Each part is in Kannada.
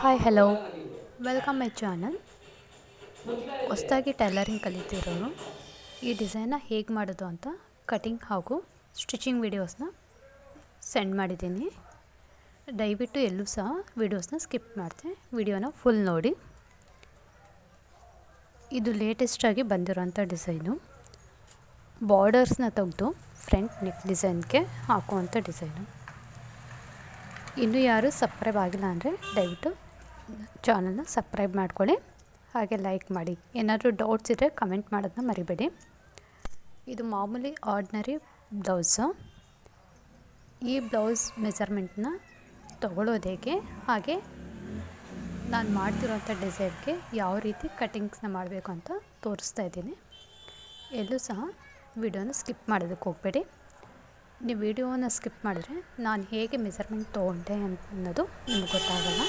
Hi hello welcome my channel ಹೊಸದಾಗಿ ಟೈಲರಿಂಗ್ ಕಲಿತಿರೋರು, ಈ ಡಿಸೈನ್ನ ಹೇಗೆ ಮಾಡೋದು ಅಂತ ಕಟಿಂಗ್ ಹಾಗೂ ಸ್ಟಿಚಿಂಗ್ ವಿಡಿಯೋಸ್ನ ಸೆಂಡ್ ಮಾಡಿದ್ದೀನಿ. ದಯವಿಟ್ಟು ಎಲ್ಲೂ ಸಹ ವಿಡಿಯೋಸ್ನ ಸ್ಕಿಪ್ ಮಾಡಿದೆ ವಿಡಿಯೋನ ಫುಲ್ ನೋಡಿ. ಇದು ಲೇಟೆಸ್ಟಾಗಿ ಬಂದಿರೋಂಥ ಡಿಸೈನು ಬಾರ್ಡರ್ಸ್ನ ತೆಗೆದು ಫ್ರಂಟ್ ನೆಕ್ ಡಿಸೈನ್ಗೆ ಹಾಕುವಂಥ ಡಿಸೈನು ಇನ್ನೂ ಯಾರು ಸಬ್ಸ್ಕ್ರೈಬ್ ಆಗಿಲ್ಲ ಅಂದರೆ ದಯವಿಟ್ಟು ಚಾನಲ್ನ ಸಬ್ಸ್ಕ್ರೈಬ್ ಮಾಡ್ಕೊಳ್ಳಿ. ಹಾಗೆ ಲೈಕ್ ಮಾಡಿ. ಏನಾದರೂ ಡೌಟ್ಸ್ ಇದ್ದರೆ ಕಮೆಂಟ್ ಮಾಡೋದನ್ನ ಮರಿಬೇಡಿ. ಇದು ಮಾಮೂಲಿ ಆರ್ಡ್ನರಿ ಬ್ಲೌಸು ಈ ಬ್ಲೌಸ್ ಮೆಜರ್ಮೆಂಟ್ನ ತಗೊಳ್ಳೋದು ಹೇಗೆ? ಹಾಗೆ ನಾನು ಮಾಡ್ತಿರೋಂಥ ಡಿಸೈನ್ಗೆ ಯಾವ ರೀತಿ ಕಟಿಂಗ್ಸ್ನ ಮಾಡಬೇಕು ಅಂತ ತೋರಿಸ್ತಾ ಇದ್ದೀನಿ. ಎಲ್ಲೂ ಸಹ ವಿಡಿಯೋನ ಸ್ಕಿಪ್ ಮಾಡೋದಕ್ಕೆ ಹೋಗಬೇಡಿ. ನೀವು ವಿಡಿಯೋನ ಸ್ಕಿಪ್ ಮಾಡಿದ್ರೆ ನಾನು ಹೇಗೆ ಮೆಜರ್ಮೆಂಟ್ ತೊಗೊಂಡೆ ಅನ್ನೋದು ನಿಮ್ಗೆ ಗೊತ್ತಾಗಲ್ಲ.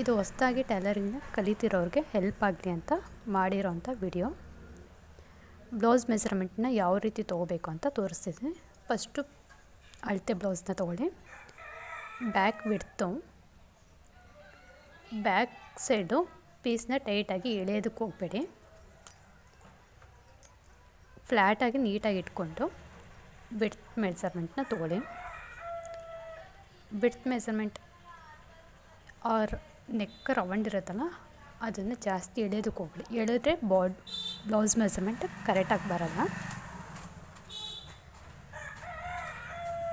ಇದು ಹೊಸದಾಗಿ ಟೈಲರಿಂಗ್ನ ಕಲಿತಿರೋರಿಗೆ ಹೆಲ್ಪ್ ಆಗಲಿ ಅಂತ ಮಾಡಿರೋಂಥ ವಿಡಿಯೋ. ಬ್ಲೌಸ್ ಮೆಸರ್ಮೆಂಟ್ನ ಯಾವ ರೀತಿ ತೊಗೋಬೇಕು ಅಂತ ತೋರಿಸ್ತಿದ್ದೀನಿ. ಫಸ್ಟು ಅಳತೆ ಬ್ಲೌಸ್ನ ತೊಗೊಳ್ಳಿ. ಬ್ಯಾಕ್ ಬಿಡ್ತು ಬ್ಯಾಕ್ ಸೈಡು ಪೀಸ್ನ ಟೈಟಾಗಿ ಎಳೆಯೋದಕ್ಕೆ ಹೋಗಬೇಡಿ. ಫ್ಲ್ಯಾಟಾಗಿ ನೀಟಾಗಿ ಇಟ್ಕೊಂಡು ಬಿಡ್ತ್ ಮೆಸರ್ಮೆಂಟ್ನ ತೊಗೊಳ್ಳಿ. Width measurement or neck round ಇರುತ್ತಲ್ಲ, ಅದನ್ನು ಜಾಸ್ತಿ ಎಳೆಯೋದಕ್ಕೆ ಹೋಗಲಿ ಎಳೆದ್ರೆ ಬಾಡ್, ಬ್ಲೌಸ್ ಮೆಸರ್ಮೆಂಟ್ ಕರೆಕ್ಟಾಗಿ ಬರಲ್ಲ.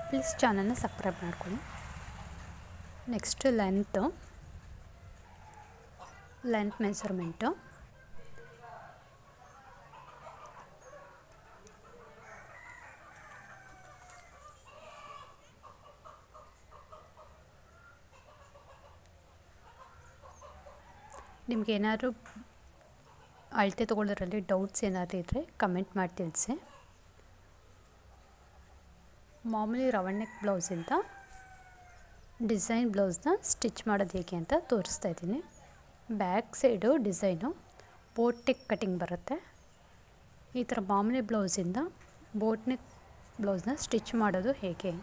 ಪ್ಲೀಸ್ ಚಾನಲ್ನ ಸಬ್ಸ್ಕ್ರೈಬ್ ಮಾಡ್ಕೊಳ್ಳಿ. ನೆಕ್ಸ್ಟ್ ಲೆಂತು ಲೆಂತ್ ಮೆಜರ್ಮೆಂಟು ನಿಮ್ಗೆ ಏನಾದರೂ ಅಳತೆ ತೊಗೊಳ್ಳೋದ್ರಲ್ಲಿ ಡೌಟ್ಸ್ ಏನಾದರೂ ಇದ್ದರೆ ಕಮೆಂಟ್ ಮಾಡಿ ತಿಳಿಸಿ. ಮಾಮೂಲಿ ರವಣ್ ನೆಕ್ ಬ್ಲೌಸಿಂದ ಡಿಸೈನ್ ಬ್ಲೌಸ್ನ ಸ್ಟಿಚ್ ಮಾಡೋದು ಹೇಗೆ ಅಂತ ತೋರಿಸ್ತಾ ಇದ್ದೀನಿ. Back side design boat neck cutting ಬರುತ್ತೆ. ಈ ಥರ ಮಾಮೂಲಿ ಬ್ಲೌಸಿಂದ ಬೋಟ್ ನೆಕ್ ಬ್ಲೌಸ್ನ ಸ್ಟಿಚ್ ಮಾಡೋದು ಹೇಗೆ?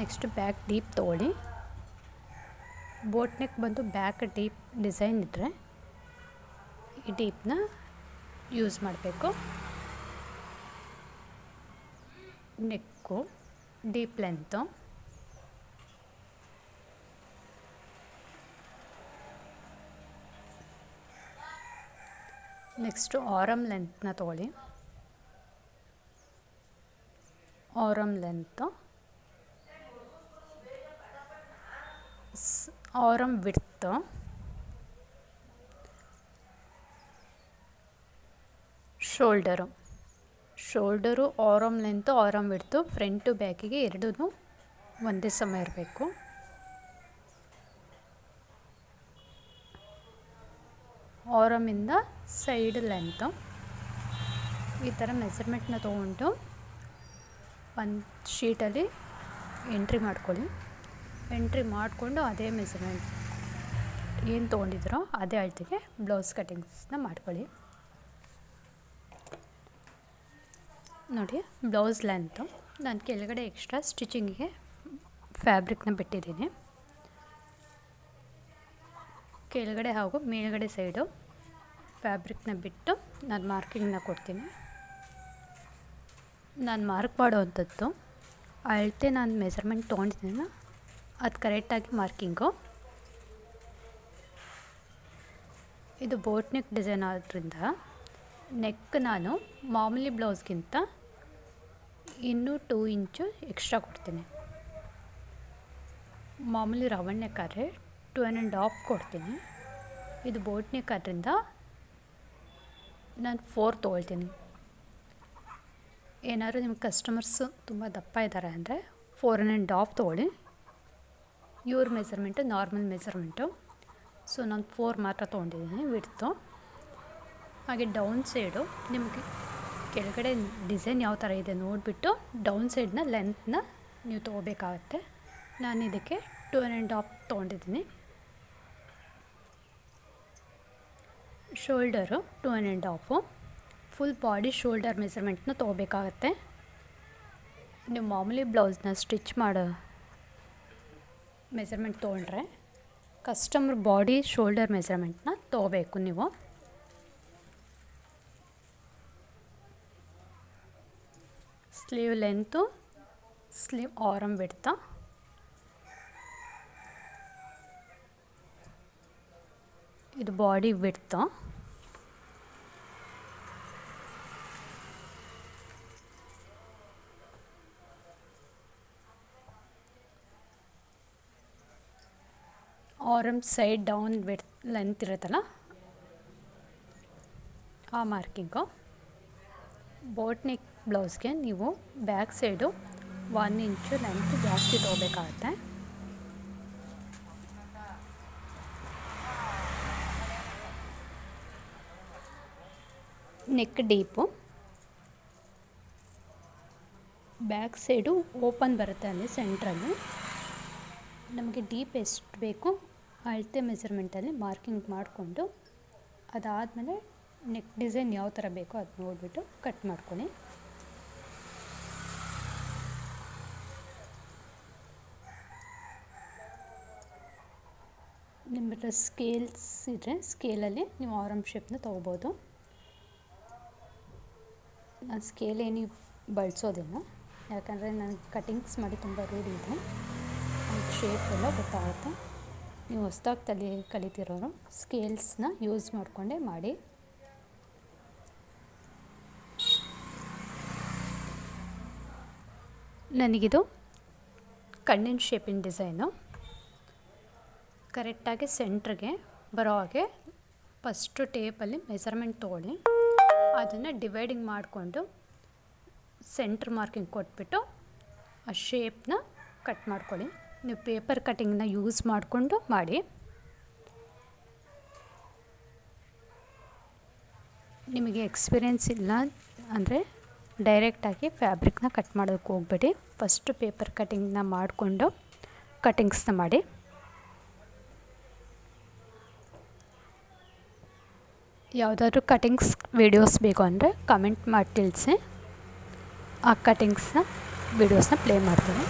ನೆಕ್ಸ್ಟ್ ಬ್ಯಾಕ್ ಡೀಪ್ ತೊಗೊಳ್ಳಿ. ಬೋಟ್ ನೆಕ್ ಬಂದು ಬ್ಯಾಕ್ ಡೀಪ್ ಡಿಸೈನ್ ಇದ್ದರೆ ಈ ಡೀಪ್ನ ಯೂಸ್ ಮಾಡಬೇಕು. Neck, deep length. Next arm ಲೆಂತ್ನ ತಗೊಳ್ಳಿ. Arm length. Arm width shoulder. Shoulder arm length arm width front ಬ್ಯಾಕಿಗೆ ಎರಡೂ ಒಂದೇ ಸಮ ಇರಬೇಕು. ಆರಮಿಂದ ಸೈಡ್ ಲೆಂತ್. ಈ ಥರ ಮೆಸರ್ಮೆಂಟ್ನ ತೊಗೊಂಡು ಒಂದು ಶೀಟಲ್ಲಿ ಎಂಟ್ರಿ ಮಾಡ್ಕೊಳ್ಳಿ. ಎಂಟ್ರಿ ಮಾಡಿಕೊಂಡು ಅದೇ ಮೆಸರ್ಮೆಂಟ್ ಏನು ತೊಗೊಂಡಿದ್ರೋ ಅದೇ ಅಳತೆಗೆ ಬ್ಲೌಸ್ ಕಟಿಂಗ್ಸ್ನ ಮಾಡ್ಕೊಳ್ಳಿ. ನೋಡಿ, ಬ್ಲೌಸ್ ಲೆಂತು ನಾನು ಕೆಳಗಡೆ ಎಕ್ಸ್ಟ್ರಾ ಸ್ಟಿಚಿಂಗಿಗೆ ಫ್ಯಾಬ್ರಿಕ್ನ ಬಿಟ್ಟಿದ್ದೀನಿ. ಕೆಳಗಡೆ ಹಾಗೂ ಮೇಲ್ಗಡೆ ಸೈಡು ಫ್ಯಾಬ್ರಿಕ್ನ ಬಿಟ್ಟು ನಾನು ಮಾರ್ಕಿಂಗ್ನ ಕೊಡ್ತೀನಿ. ನಾನು ಮಾರ್ಕ್ ಮಾಡೋವಂಥದ್ದು ಅಳತೆ ನಾನು ಮೆಸರ್ಮೆಂಟ್ ತೊಗೊಂಡಿದ್ದೀನಲ್ಲ ಅದು ಕರೆಕ್ಟಾಗಿ ಮಾರ್ಕಿಂಗು. ಇದು ಬೋಟ್ ನೆಕ್ ಡಿಸೈನ್ ಆದ್ರಿಂದ ನೆಕ್ ನಾನು ಮಾಮೂಲಿ ಬ್ಲೌಸ್ಗಿಂತ ಇನ್ನೂ ಟೂ ಇಂಚು ಎಕ್ಸ್ಟ್ರಾ ಕೊಡ್ತೀನಿ. ಮಾಮೂಲಿ ರವಣ್ ನೆಕ್ ಆದರೆ ಟೂ ಆ್ಯಂಡ್ ಆ್ಯಂಡ್ ಹಾಫ್ ಕೊಡ್ತೀನಿ. ಇದು ಬೋಟ್ ನೆಕ್ ಆದ್ದರಿಂದ ನಾನು ಫೋರ್ ತೊಗೊಳ್ತೀನಿ. ಏನಾದರೂ ನಿಮ್ಮ ಕಸ್ಟಮರ್ಸು ತುಂಬ ದಪ್ಪ ಇದ್ದಾರೆ ಅಂದರೆ ಫೋರ್ ಆ್ಯಂಡ್ ಆ್ಯಂಡ್ ಹಾಫ್ ತೊಗೊಳ್ಳಿ ಇವ್ರ ಮೆಸರ್ಮೆಂಟು ನಾರ್ಮಲ್ ಮೆಸರ್ಮೆಂಟು ಸೊ ನಾನು ಫೋರ್ ಮಾತ್ರ ತೊಗೊಂಡಿದ್ದೀನಿ ವಿಡ್ತು ಹಾಗೆ ಡೌನ್ ಸೈಡು ನಿಮಗೆ ಕೆಳಗಡೆ ಡಿಸೈನ್ ಯಾವ ಥರ ಇದೆ ನೋಡಿಬಿಟ್ಟು ಡೌನ್ ಸೈಡ್ನ ಲೆಂತ್ನ ನೀವು ತೊಗೋಬೇಕಾಗತ್ತೆ. ನಾನು ಇದಕ್ಕೆ ಟು ಆ್ಯಂಡ್ ಹಾಫ್ ತೊಗೊಂಡಿದ್ದೀನಿ. Shoulder two and and half full body shoulder ಮೆಸರ್ಮೆಂಟ್ನ ತೊಗೋಬೇಕಾಗತ್ತೆ. ನೀವು ಮಾಮೂಲಿ ಬ್ಲೌಸ್ನ ಸ್ಟಿಚ್ ಮಾಡೋ. ಮೆಸರ್ಮೆಂಟ್ ತೊಗೊಂಡ್ರೆ ಕಸ್ಟಮರ್ ಬಾಡಿ ಶೋಲ್ಡರ್ ಮೆಸರ್ಮೆಂಟ್ನ ತೊಗೋಬೇಕು ನೀವು. ಸ್ಲೀವ್ ಲೆಂತು ಸ್ಲೀವ್ ಆರಮ್ ಬಿಡ್ತ ಇದು ಬಾಡಿ ಬಿಡ್ತಾ ಆರಮ್ ಸೈಡ್ ಡೌನ್ ಬಿಡ್ ಲೆಂತ್ ಇರುತ್ತಲ್ಲ, ಆ ಮಾರ್ಕಿಂಗು ಬೋಟ್ ನೆಕ್ ಬ್ಲೌಸ್ಗೆ ನೀವು ಬ್ಯಾಕ್ ಸೈಡು ಒನ್ ಇಂಚು ಲೆಂತ್ ಜಾಸ್ತಿ ತೊಗೋಬೇಕಾಗತ್ತೆ. Neck deep back side open ಬರುತ್ತೆ ಅಲ್ಲಿ ಸೆಂಟ್ರಲ್ಲಿ ನಮಗೆ ಡೀಪ್ ಎಷ್ಟು ಬೇಕು ಅಳತೆ ಮೆಸರ್ಮೆಂಟಲ್ಲಿ ಮಾರ್ಕಿಂಗ್ ಮಾಡಿಕೊಂಡು ಅದಾದಮೇಲೆ ನೆಕ್ ಡಿಸೈನ್ ಯಾವ ಥರ ಬೇಕೋ ಅದು ನೋಡಿಬಿಟ್ಟು ಕಟ್ ಮಾಡ್ಕೊಳ್ಳಿ. ನಿಮ್ಮ ಹತ್ರ ಸ್ಕೇಲ್ಸ್ ಇದ್ದರೆ ಸ್ಕೇಲಲ್ಲಿ ನೀವು ಆರಮ್ ಶೇಪ್ನ ತೊಗೋಬೋದು. ನಾನು ಸ್ಕೇಲ್ ಏನಿ ಬಳಸೋದಿಲ್ಲ, ಯಾಕಂದರೆ ನನಗೆ ಕಟಿಂಗ್ಸ್ ಮಾಡಿ ತುಂಬ ರೂಢಿ ಇದೆ. ಶೇಪ್ ಎಲ್ಲ ಗೊತ್ತಾಗುತ್ತೆ. ನೀವು ಹೊಸ್ದಾಗಿ ತಲೆ ಕಲಿತಿರೋರು ಸ್ಕೇಲ್ಸ್ನ ಯೂಸ್ ಮಾಡಿಕೊಂಡೇ ಮಾಡಿ. ನನಗಿದು ಕಣ್ಣಿನ ಶೇಪಿನ ಡಿಸೈನು. ಕರೆಕ್ಟಾಗಿ ಸೆಂಟ್ರಿಗೆ ಬರೋ ಹಾಗೆ ಫಸ್ಟು ಟೇಪಲ್ಲಿ ಮೆಸರ್ಮೆಂಟ್ ತೊಗೊಳ್ಳಿ. ಅದನ್ನು ಡಿವೈಡಿಂಗ್ ಮಾಡಿಕೊಂಡು ಸೆಂಟ್ರ್ ಮಾರ್ಕಿಂಗ್ ಕೊಟ್ಬಿಟ್ಟು ಆ ಶೇಪ್ನ ಕಟ್ ಮಾಡ್ಕೊಳ್ಳಿ. ನೀವು ಪೇಪರ್ ಕಟಿಂಗ್ನ ಯೂಸ್ ಮಾಡಿಕೊಂಡು ಮಾಡಿ. ನಿಮಗೆ ಎಕ್ಸ್ಪೀರಿಯೆನ್ಸ್ ಇಲ್ಲ ಅಂದರೆ ಡೈರೆಕ್ಟಾಗಿ ಫ್ಯಾಬ್ರಿಕ್ನ ಕಟ್ ಮಾಡೋಕ್ಕೆ ಹೋಗ್ಬೇಡಿ. ಫಸ್ಟು ಪೇಪರ್ ಕಟ್ಟಿಂಗ್ನ ಮಾಡಿಕೊಂಡು ಕಟಿಂಗ್ಸ್ನ ಮಾಡಿ. ಯಾವುದಾದ್ರೂ ಕಟಿಂಗ್ಸ್ ವೀಡಿಯೋಸ್ ಬೇಕು ಅಂದರೆ ಕಮೆಂಟ್ ಮಾಡಿ ತಿಳಿಸಿ. ಆ ಕಟಿಂಗ್ಸ್ನ ವೀಡಿಯೋಸ್ನ ಪ್ಲೇ ಮಾಡ್ತೀನಿ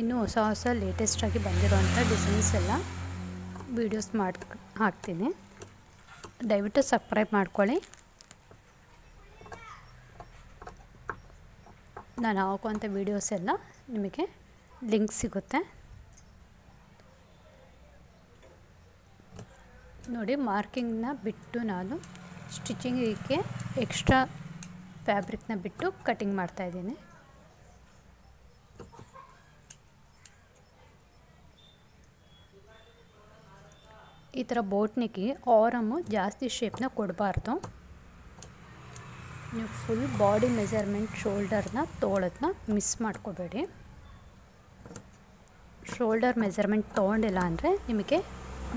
ಇನ್ನು ಹೊಸ ಹೊಸ ಲೇಟೆಸ್ಟಾಗಿ ಬಂದಿರೋವಂಥ ಡಿಸೈನ್ಸ್ ಎಲ್ಲ ವೀಡಿಯೋಸ್ ಮಾಡಿ ಹಾಕ್ತೀನಿ. ದಯವಿಟ್ಟು ಸಬ್ಸ್ಕ್ರೈಬ್ ಮಾಡ್ಕೊಳ್ಳಿ. ನಾನು ಹಾಕುವಂಥ ವೀಡಿಯೋಸ್ ಎಲ್ಲ ನಿಮಗೆ ಲಿಂಕ್ ಸಿಗುತ್ತೆ. ನೋಡಿ ಮಾರ್ಕಿಂಗ್ನ ಬಿಟ್ಟು ನಾನು ಸ್ಟಿಚಿಂಗಿಗೆ ಎಕ್ಸ್ಟ್ರಾ ಫ್ಯಾಬ್ರಿಕ್ನ ಬಿಟ್ಟು ಕಟಿಂಗ್ ಮಾಡ್ತಾಯಿದ್ದೀನಿ ಈ ಥರ ಬೋಟ್ನಿಗೆ ಆರಮು ಜಾಸ್ತಿ ಶೇಪ್ನ ಕೊಡಬಾರ್ದು. ನೀವು ಫುಲ್ ಬಾಡಿ ಮೆಜರ್ಮೆಂಟ್ ಶೋಲ್ಡರ್ನ ತೋಳದನ್ನ ಮಿಸ್ ಮಾಡ್ಕೋಬೇಡಿ. ಶೋಲ್ಡರ್ ಮೆಜರ್ಮೆಂಟ್ ತೊಗೊಂಡಿಲ್ಲ ಅಂದರೆ ನಿಮಗೆ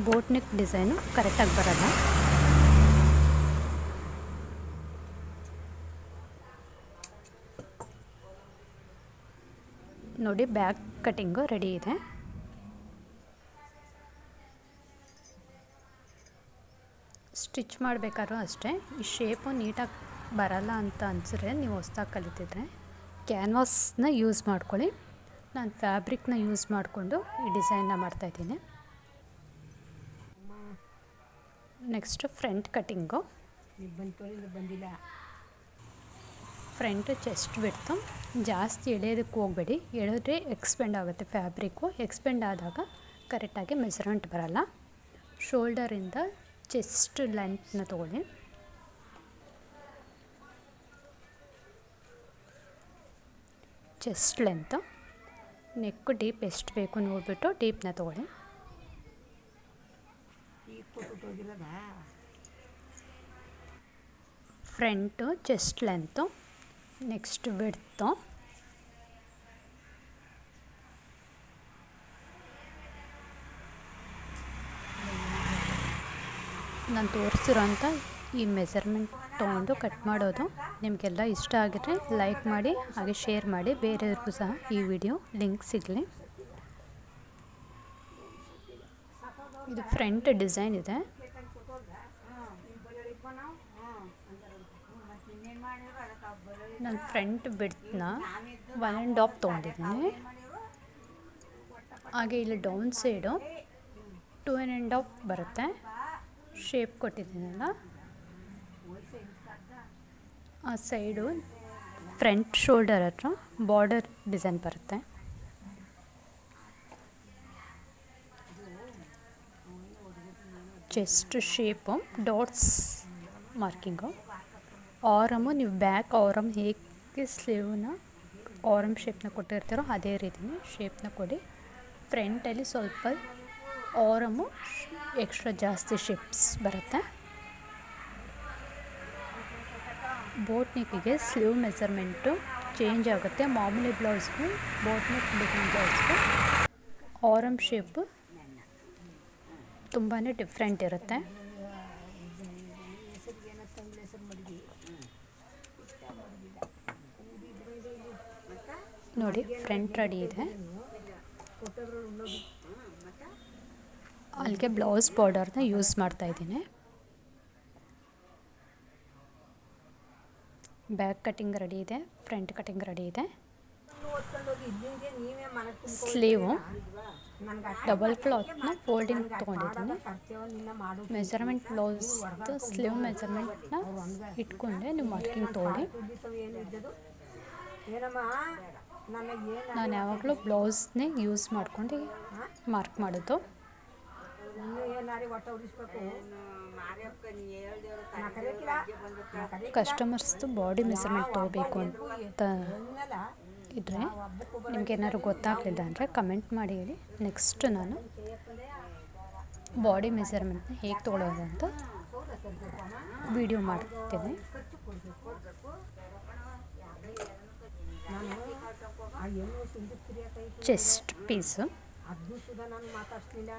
ಬೋಟ್ನಿಕ್ ಡಿಸೈನು ಕರೆಕ್ಟಾಗಿ ಬರಲ್ಲ. ನೋಡಿ ಬ್ಯಾಕ್ ಕಟ್ಟಿಂಗು ರೆಡಿ ಇದೆ. ಸ್ಟಿಚ್ ಮಾಡಬೇಕಾದ್ರೂ ಅಷ್ಟೇ ಈ ಶೇಪು ನೀಟಾಗಿ ಬರಲ್ಲ ಅಂತ ಅನಿಸಿದ್ರೆ ನೀವು ಹೊಸ್ದಾಗಿ ಕಲಿತಿದ್ರೆ ಕ್ಯಾನ್ವಾಸ್ನ ಯೂಸ್ ಮಾಡ್ಕೊಳ್ಳಿ. ನಾನು ಫ್ಯಾಬ್ರಿಕ್ನ ಯೂಸ್ ಮಾಡಿಕೊಂಡು ಈ ಡಿಸೈನ್ನ ಮಾಡ್ತಾಯಿದ್ದೀನಿ ನೆಕ್ಸ್ಟು ಫ್ರಂಟ್ ಕಟ್ಟಿಂಗು ಬಂದಿಲ್ಲ. ಫ್ರಂಟ್ ಚೆಸ್ಟ್ ಬಿಡ್ತು ಜಾಸ್ತಿ ಎಳೆಯೋದಕ್ಕೆ ಹೋಗಬೇಡಿ. ಎಳೆದ್ರೆ ಎಕ್ಸ್ಪೆಂಡ್ ಆಗುತ್ತೆ ಫ್ಯಾಬ್ರಿಕ್ಕು ಎಕ್ಸ್ಪೆಂಡ್ ಆದಾಗ ಕರೆಕ್ಟಾಗಿ ಮೆಸರ್ಮೆಂಟ್ ಬರಲ್ಲ. ಶೋಲ್ಡರಿಂದ ಚೆಸ್ಟ್ ಲೆಂತ್ನ ತೊಗೊಳ್ಳಿ. ಚೆಸ್ಟ್ ಲೆಂತು, ನೆಕ್ಕು ಡೀಪ್ ಎಷ್ಟು ಬೇಕು ನೋಡಿಬಿಟ್ಟು ಡೀಪ್ನ ತೊಗೊಳ್ಳಿ. ಈಗ ಕೊಟ್ಟು ಹೋಗಿರೋದಾ front chest length, next width ನಾನು ತೋರಿಸಿರೋಂಥ ಈ ಮೆಸರ್ಮೆಂಟ್ ತೊಗೊಂಡು ಕಟ್ ಮಾಡೋದು. ನಿಮಗೆಲ್ಲ ಇಷ್ಟ ಆಗಿದ್ರೆ ಲೈಕ್ ಮಾಡಿ, ಹಾಗೆ ಶೇರ್ ಮಾಡಿ, ಬೇರೆಯವ್ರಿಗೂ ಸಹ ಈ ವಿಡಿಯೋ ಲಿಂಕ್ ಸಿಗಲಿ. ಇದು ಫ್ರಂಟ್ ಡಿಸೈನ್ ಇದೆ. ನನ್ನ ಫ್ರಂಟ್ ಬಿಡ್ತನ ಒನ್ ಆ್ಯಂಡ್ ಆಫ್ ತೊಗೊಂಡಿದ್ದೀನಿ. ಹಾಗೆ ಇಲ್ಲಿ down side two and half ಬರುತ್ತೆ. ಶೇಪ್ ಕೊಟ್ಟಿದ್ದೀನಲ್ಲ? ಆ ಸೈಡು ಫ್ರಂಟ್ ಶೋಲ್ಡರ್ ಹತ್ರ ಬಾರ್ಡರ್ ಡಿಸೈನ್ ಬರುತ್ತೆ. Chest shape dots marking arm ನೀವು ಬ್ಯಾಕ್ ಆರಮ್ ಹೇಗೆ ಸ್ಲೀವ್ನ ಆರಮ್ ಶೇಪ್ನ ಕೊಟ್ಟಿರ್ತೀರೋ ಅದೇ ರೀತಿನೇ ಶೇಪ್ನ ಕೊಡಿ. ಫ್ರಂಟಲ್ಲಿ ಸ್ವಲ್ಪ ಆರಮು ಎಕ್ಸ್ಟ್ರಾ ಜಾಸ್ತಿ ಶೇಪ್ಸ್ ಬರುತ್ತೆ. ಬೋಟ್ ನೆಕ್ಕಿಗೆ ಸ್ಲೀವ್ ಮೆಸರ್ಮೆಂಟು ಚೇಂಜ್ ಆಗುತ್ತೆ. ಮಾಮೂಲಿ ಬ್ಲೌಸ್ಗೂ ಬೋಟ್ ನೆಕ್ ಡಿಸೈನ್ ಬ್ಲೌಸ್ಗೂ ಆರಮ್ ಶೇಪ್ ತುಂಬಾ ಡಿಫ್ರೆಂಟ್ ಇರುತ್ತೆ. ನೋಡಿ ಫ್ರಂಟ್ ರೆಡಿ ಇದೆ. ಅಲ್ಲಿಗೆ ಬ್ಲೌಸ್ ಬಾರ್ಡರ್ನ ಯೂಸ್ ಮಾಡ್ತಾ ಇದ್ದೀನಿ. ಬ್ಯಾಕ್ ಕಟಿಂಗ್ ರೆಡಿ ಇದೆ, ಫ್ರಂಟ್ ಕಟಿಂಗ್ ರೆಡಿ ಇದೆ. ಸ್ಲೀವು ಡಬಲ್ ಕ್ಲಾತ್ನ ಫೋಲ್ಡಿಂಗ್ ತೊಗೊಂಡಿದ್ದೀನಿ. ಮೆಜರ್ಮೆಂಟ್ ಬ್ಲೌಸ್ ಸ್ಲೀವ್ ಮೆಜರ್ಮೆಂಟ್ನ ಇಟ್ಕೊಂಡೆ, ನೀವು ಮಾರ್ಕಿಂಗ್ ತೊಗೊಳ್ಳಿ ನಾನು ಯಾವಾಗಲೂ ಬ್ಲೌಸ್ನೇ ಯೂಸ್ ಮಾಡ್ಕೊಂಡು ಮಾರ್ಕ್ ಮಾಡೋದು. ಇನ್ನೂ ಏನಾರಿ ಒಟ್ಟ. ಕಸ್ಟಮರ್ಸ್ದು ಬಾಡಿ ಮೆಸರ್ಮೆಂಟ್ ತೊಗೋಬೇಕು ಅಂತ ಇದ್ದರೆ ನಿಮ್ಗೆ ಏನಾದ್ರು ಗೊತ್ತಾಗಲಿಲ್ಲ ಅಂದರೆ ಕಮೆಂಟ್ ಮಾಡಿ ಹೇಳಿ. ನೆಕ್ಸ್ಟ್ ನಾನು ಬಾಡಿ ಮೆಸರ್ಮೆಂಟ್ನ ಹೇಗೆ ತೊಗೊಳೋದು ಅಂತ ವಿಡಿಯೋ ಮಾಡ್ತೀನಿ. ಚೆಸ್ಟ್ ಪೀಸು ಅದು ಸುದ ನಾನು ಮಾತಾಡ್ಸ್ಲಿಲ್ಲ.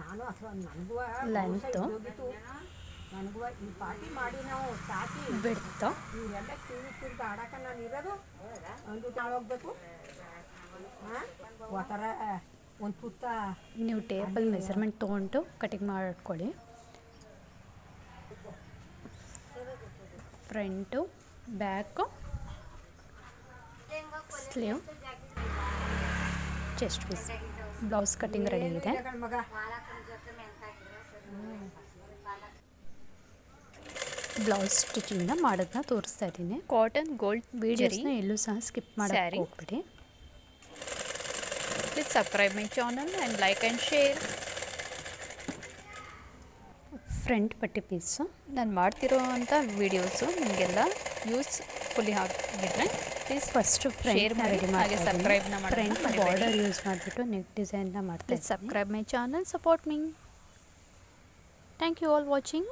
ನಾನು ಅಥವಾ ನನಗೂ. ಹೋಗಿತ್ತು ನನಗೂ ಈ ಪಾರ್ಟಿ ಮಾಡಿ ನಾವು ಸಾಕಿ ಬಿಡ್ತು. ಇವರೆಲ್ಲ ಕಿವಿ ತಿರ್ಗಿ ಆಡಾಕ ನಾನು ಇರೋದು. ಒಂದು ಹೋಗ್ಬೇಕು. ಹಾಂ ಒತ್ತರ ಒಂದು ತುತ್ತ ನೀವು ಟೇಬಲ್ ಮೆಸರ್ಮೆಂಟ್ ತೊಗೊಂಡು ಕಟಿಂಗ್ ಮಾಡ್ಕೊಳ್ಳಿ. Front back sleeve. Chest piece blouse cutting ready ಇದೆ. ಬ್ಲೌಸ್ ಸ್ಟಿಚಿಂಗ್ನ ಮಾಡೋದನ್ನ ತೋರಿಸ್ತಾ ಇದ್ದೀನಿ. ಕಾಟನ್ ಗೋಲ್ಡ್ ವೀಡಿಯೋಸ್ನ ಎಲ್ಲೂ ಸಹ ಸ್ಕಿಪ್ ಮಾಡಿ. ಹೋಗ್ಬಿಡಿ. Please subscribe my channel and like and share front ಪಟ್ಟಿ ಪೀಸು ನಾನು ಮಾಡ್ತಿರೋ ಅಂಥ ವೀಡಿಯೋಸು ನಿಮಗೆಲ್ಲ ಯೂಸ್ಫುಲ್ಲಿ ಆಗಿದ್ರೆ ಪ್ಲೀಸ್ ಫಸ್ಟು ಫ್ರೆಂಡ್ ಮಾಡಿ, ಹಾಗೆ ಮಾಡಿ subscribe ನ ಮಾಡೋದನ್ನ ಫ್ರಂಟ್ ಮರಿಬೇಡಿ. ಬಾರ್ಡರ್ ಯೂಸ್ ಮಾಡಿಬಿಟ್ಟು ನೆಕ್ ಡಿಸೈನ್ನ ಮಾಡ್ತೀನಿ please subscribe my channel support me thank you all watching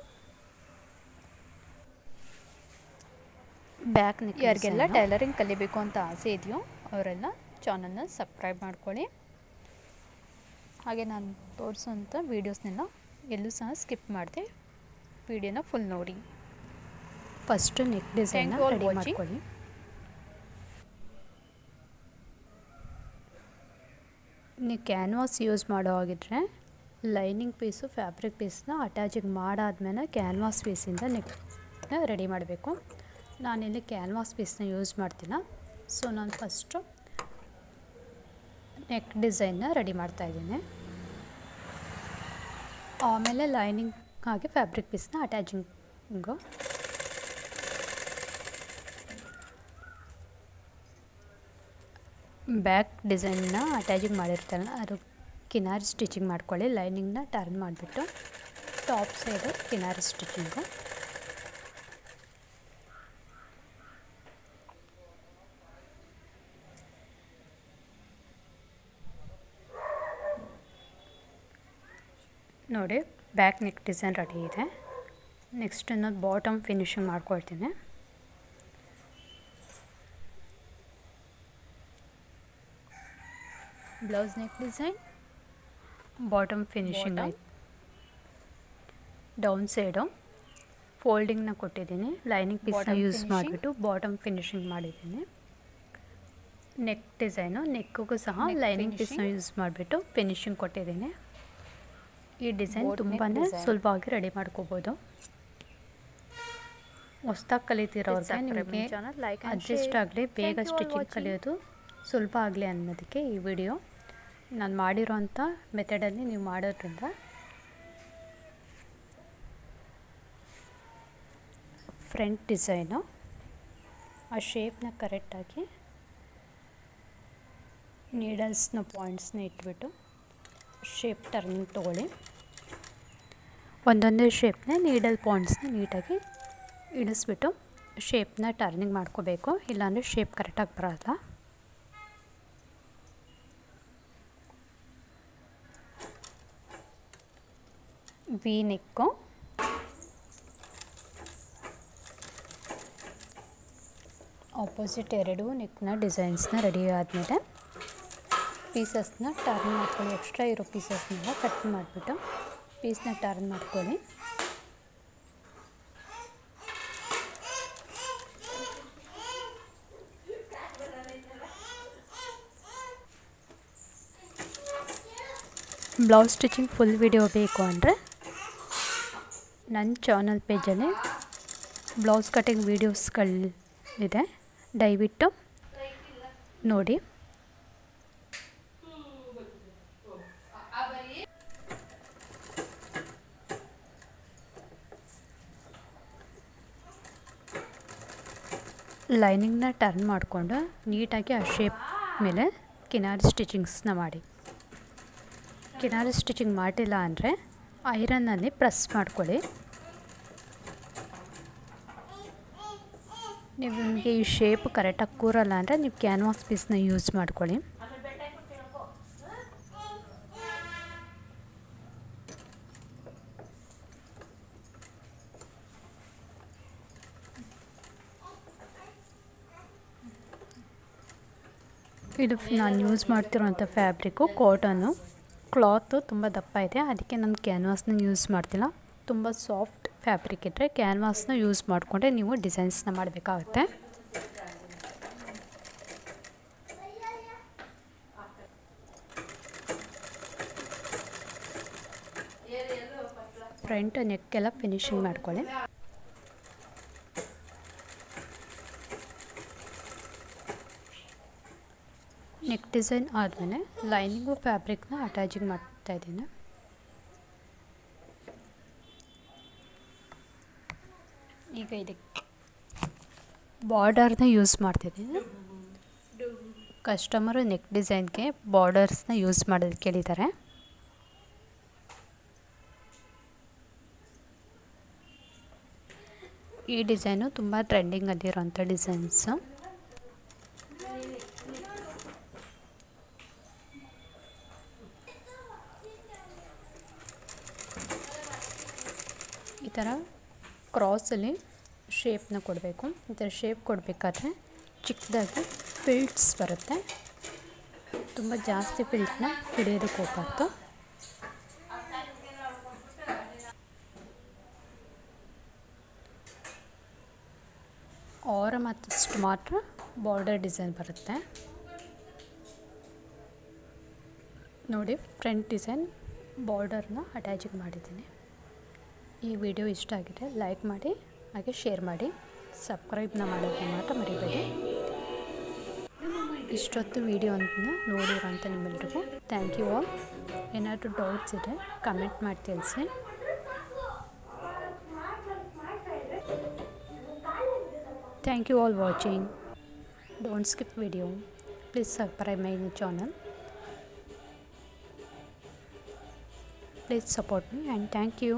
back neck ಯಾರಿಗೆಲ್ಲ ಟೈಲರಿಂಗ್ ಕಲಿಬೇಕು ಅಂತ ಆಸೆ ಇದೆಯೋ ಅವರೆಲ್ಲ ಚಾನಲ್ನ ಸಬ್ಸ್ಕ್ರೈಬ್ ಮಾಡ್ಕೊಳ್ಳಿ. ಹಾಗೆ ನಾನು ತೋರಿಸೋಂಥ ವೀಡಿಯೋಸ್ನೆಲ್ಲ ಎಲ್ಲೂ ಸಹ ಸ್ಕಿಪ್ ಮಾಡಿದೆ ವಿಡಿಯೋನ ಫುಲ್ ನೋಡಿ. First neck design ready. ಮಾಡ್ಕೊಳ್ಳಿ. ನೀವು ಕ್ಯಾನ್ವಾಸ್ ಯೂಸ್ ಮಾಡೋ ಹಾಗಿದ್ರೆ ಲೈನಿಂಗ್ ಪೀಸು ಫ್ಯಾಬ್ರಿಕ್ ಪೀಸ್ನ ಅಟ್ಯಾಚಿಗೆ ಮಾಡಾದ್ಮೇಲೆ ಕ್ಯಾನ್ವಾಸ್ ಪೀಸಿಂದ ನೆಕ್ನ ರೆಡಿ ಮಾಡಬೇಕು. ನಾನಿಲ್ಲಿ ಕ್ಯಾನ್ವಾಸ್ ಪೀಸ್ನ ಯೂಸ್ ಮಾಡ್ತೀನ ಸೊ ನಾನು ಫಸ್ಟು ನೆಕ್ ಡಿಸೈನ್ನ ರೆಡಿ ಮಾಡ್ತಾಯಿದ್ದೀನಿ ಆಮೇಲೆ ಲೈನಿಂಗ್ ಹಾಗೆ ಫ್ಯಾಬ್ರಿಕ್ ಪೀಸ್ನ ಅಟ್ಯಾಚಿಂಗು ಬ್ಯಾಕ್ ಡಿಸೈನ್ನ ಅಟ್ಯಾಚಿಂಗ್ ಮಾಡಿರ್ತಾರಲ್ಲ, ಅದು ಕಿನಾರಿ ಸ್ಟಿಚಿಂಗ್ ಮಾಡ್ಕೊಳ್ಳಿ. ಲೈನಿಂಗ್ನ ಟರ್ನ್ ಮಾಡಿಬಿಟ್ಟು ಟಾಪ್ ಸೈಡು ಕಿನಾರಿ ಸ್ಟಿಚಿಂಗು ನೋಡಿ ಬ್ಯಾಕ್ ನೆಕ್ ಡಿಸೈನ್ ರೆಡಿ ಇದೆ. ನೆಕ್ಸ್ಟ್ ಇನ್ನೊಂದು ಬಾಟಮ್ ಫಿನಿಶಿಂಗ್ ಮಾಡ್ಕೊಳ್ತೀನಿ. Blouse neck design bottom finishing. ಆಯ್ತು ಡೌನ್ ಸೈಡು ಫೋಲ್ಡಿಂಗ್ನ ಕೊಟ್ಟಿದ್ದೀನಿ. ಲೈನಿಂಗ್ ಪೀಸ್ನ ಯೂಸ್. ಮಾಡಿಬಿಟ್ಟು ಬಾಟಮ್ ಫಿನಿಶಿಂಗ್ ಮಾಡಿದ್ದೀನಿ. ನೆಕ್ ಡಿಸೈನು ನೆಕ್ಕಿಗೂ ಸಹ ಲೈನಿಂಗ್ ಪೀಸ್ನ. ಯೂಸ್ ಮಾಡಿಬಿಟ್ಟು ಫಿನಿಶಿಂಗ್ ಕೊಟ್ಟಿದ್ದೀನಿ. ಈ ಡಿಸೈನ್ ತುಂಬಾ. ಸುಲಭವಾಗಿ ರೆಡಿ ಮಾಡ್ಕೋಬೋದು. ಹೊಸ್ದಾಗಿ ಕಲಿತಿರೋರಿಗೆ ನಿಮಗೆ ಲೈಕ್ ಅಡ್ಜಸ್ಟ್ ಆಗಲಿ ಬೇಗ ಸ್ಟಿಚಿಂಗ್ ಕಲಿಯೋದು ಸುಲಭ ಆಗಲಿ ಅನ್ನೋದಕ್ಕೆ ಈ ವಿಡಿಯೋ ನಾನು ಮಾಡಿರೋಂಥ ಮೆಥಡಲ್ಲಿ ನೀವು ಮಾಡೋದ್ರಿಂದ ಫ್ರಂಟ್ ಡಿಸೈನು ಆ ಶೇಪ್ನ ಕರೆಕ್ಟಾಗಿ ನೀಡಲ್ಸ್ನ ಪಾಯಿಂಟ್ಸ್ನ ಇಟ್ಬಿಟ್ಟು ಶೇಪ್ ಟರ್ನಿಂಗ್ ತೊಗೊಳ್ಳಿ. ಒಂದೊಂದೇ ಶೇಪ್ನ ನೀಡಲ್ ಪಾಯಿಂಟ್ಸ್ನ ನೀಟಾಗಿ ಇಳಿಸ್ಬಿಟ್ಟು ಶೇಪ್ನ ಟರ್ನಿಂಗ್ ಮಾಡ್ಕೋಬೇಕು. ಇಲ್ಲಾಂದರೆ ಶೇಪ್ ಕರೆಕ್ಟಾಗಿ ಬರೋಲ್ಲ. ವಿ ನೆಕ್ಕು. ಆಪೋಸಿಟ್ ಎರಡು ನೆಕ್ನ ಡಿಸೈನ್ಸ್ನ ರೆಡಿ ಆದಮೇಲೆ ಪೀಸಸ್ನ ಟರ್ನ್ ಮಾಡ್ಕೊಳ್ಳಿ. ಎಕ್ಸ್ಟ್ರಾ ಇರೋ ಪೀಸಸ್ನೆಲ್ಲ ಕಟ್ ಮಾಡಿಬಿಟ್ಟು ಪೀಸ್ನ ಟರ್ನ್ ಮಾಡ್ಕೊಳ್ಳಿ. ಬ್ಲೌಸ್ ಸ್ಟಿಚಿಂಗ್ ಫುಲ್ ವಿಡಿಯೋ ಬೇಕು ಅಂದರೆ ನನ್ನ ಚಾನಲ್ ಪೇಜಲ್ಲಿ ಬ್ಲೌಸ್ ಕಟಿಂಗ್ ವೀಡಿಯೋಸ್ಗಳಿದೆ. ದಯವಿಟ್ಟು ನೋಡಿ. ಲೈನಿಂಗ್ನ ಟರ್ನ್ ಮಾಡಿಕೊಂಡು ನೀಟಾಗಿ ಆ ಶೇಪ್ ಮೇಲೆ ಕಿನಾರಿ ಸ್ಟಿಚಿಂಗ್ಸ್ನ ಮಾಡಿ. ಕಿನಾರಿ ಸ್ಟಿಚಿಂಗ್ ಮಾಡಿಲ್ಲ ಅಂದರೆ ಐರನ್ನಲ್ಲಿ ಪ್ರೆಸ್ ಮಾಡ್ಕೊಳ್ಳಿ. ನೀವು ನಿಮಗೆ ಈ ಶೇಪ್ ಕರೆಕ್ಟಾಗಿ ಕೂರಲ್ಲ ಅಂದರೆ ನೀವು ಕ್ಯಾನ್ವಾಸ್ ಪೀಸ್ನ ಯೂಸ್ ಮಾಡ್ಕೊಳ್ಳಿ. ಇದು ನಾನು ಯೂಸ್ ಮಾಡ್ತಿರೋಂಥ ಫ್ಯಾಬ್ರಿಕ್ಕು ಕಾಟನ್ನು ಕ್ಲಾತು ತುಂಬ ದಪ್ಪ ಇದೆ. ಅದಕ್ಕೆ ನಾನು ಕ್ಯಾನ್ವಾಸ್ನ ಯೂಸ್ ಮಾಡ್ತಿಲ್ಲ. ತುಂಬ ಸಾಫ್ಟ್ ಫ್ಯಾಬ್ರಿಕ್ ಇದ್ದರೆ ಕ್ಯಾನ್ವಾಸ್ನ ಯೂಸ್ ಮಾಡಿಕೊಂಡ್ರೆ ನೀವು ಡಿಸೈನ್ಸ್ನ ಮಾಡಬೇಕಾಗುತ್ತೆ. ಫ್ರಂಟ್ ನೆಕ್ಕೆಲ್ಲ ಫಿನಿಶಿಂಗ್ ಮಾಡ್ಕೊಳ್ಳಿ. ನೆಕ್ ಡಿಸೈನ್ ಆದಮೇಲೆ ಲೈನಿಂಗು ಫ್ಯಾಬ್ರಿಕ್ನ ಅಟ್ಯಾಚಿಂಗ್ ಮಾಡ್ತಾ ಇದ್ದೀನಿ. ಈಗ ಇದಕ್ಕೆ ಬಾರ್ಡರ್ನ ಯೂಸ್ ಮಾಡ್ತಿದ್ದೀನಿ. ಕಸ್ಟಮರು ನೆಕ್ ಡಿಸೈನ್ಗೆ ಬಾರ್ಡರ್ಸ್ನ ಯೂಸ್ ಮಾಡೋದು ಕೇಳಿದ್ದಾರೆ. ಈ ಡಿಸೈನು ತುಂಬ ಟ್ರೆಂಡಿಂಗಲ್ಲಿರೋಂಥ ಡಿಸೈನ್ಸು. ಥರ ಕ್ರಾಸಲ್ಲಿ ಶೇಪ್ನ ಕೊಡಬೇಕು. ಈ ಥರ ಶೇಪ್ ಕೊಡಬೇಕಾದ್ರೆ ಚಿಕ್ಕದಾಗಿ ಫಿಲ್ಟ್ಸ್ ಬರುತ್ತೆ. ತುಂಬ ಜಾಸ್ತಿ ಫಿಲ್ಟ್ನ ಹಿಡಿಯೋದಕ್ಕೆ ಹೋಗ್ಬಾರ್ದು. ಆರ ಮತ್ತಷ್ಟು ಮಾತ್ರ ಬಾರ್ಡರ್ ಡಿಸೈನ್ ಬರುತ್ತೆ. ನೋಡಿ, ಫ್ರಂಟ್ ಡಿಸೈನ್ ಬಾರ್ಡರ್ನ ಅಟ್ಯಾಚಿಂಗ್ ಮಾಡಿದ್ದೀನಿ. ಈ ವಿಡಿಯೋ ಇಷ್ಟ ಆಗಿದೆ ಲೈಕ್ ಮಾಡಿ, ಹಾಗೆ ಶೇರ್ ಮಾಡಿ ಸಬ್ಸ್ಕ್ರೈಬ್ನ ಮಾಡೋದನ್ನ ಮಾತ್ರ ಮರಿಬೇಡಿ. ಇಷ್ಟೊತ್ತು ವಿಡಿಯೋ ಅಂತ ನೋಡಿರೋಂಥ ನಿಮ್ಮೆಲ್ರಿಗೂ ಥ್ಯಾಂಕ್ ಯು ಆಲ್ ಏನಾದರೂ ಡೌಟ್ಸ್ ಇದೆ ಕಮೆಂಟ್ ಮಾಡಿ ತಿಳಿಸಿ. Thank you all watching don't skip video please subscribe my channel please support me and thank you.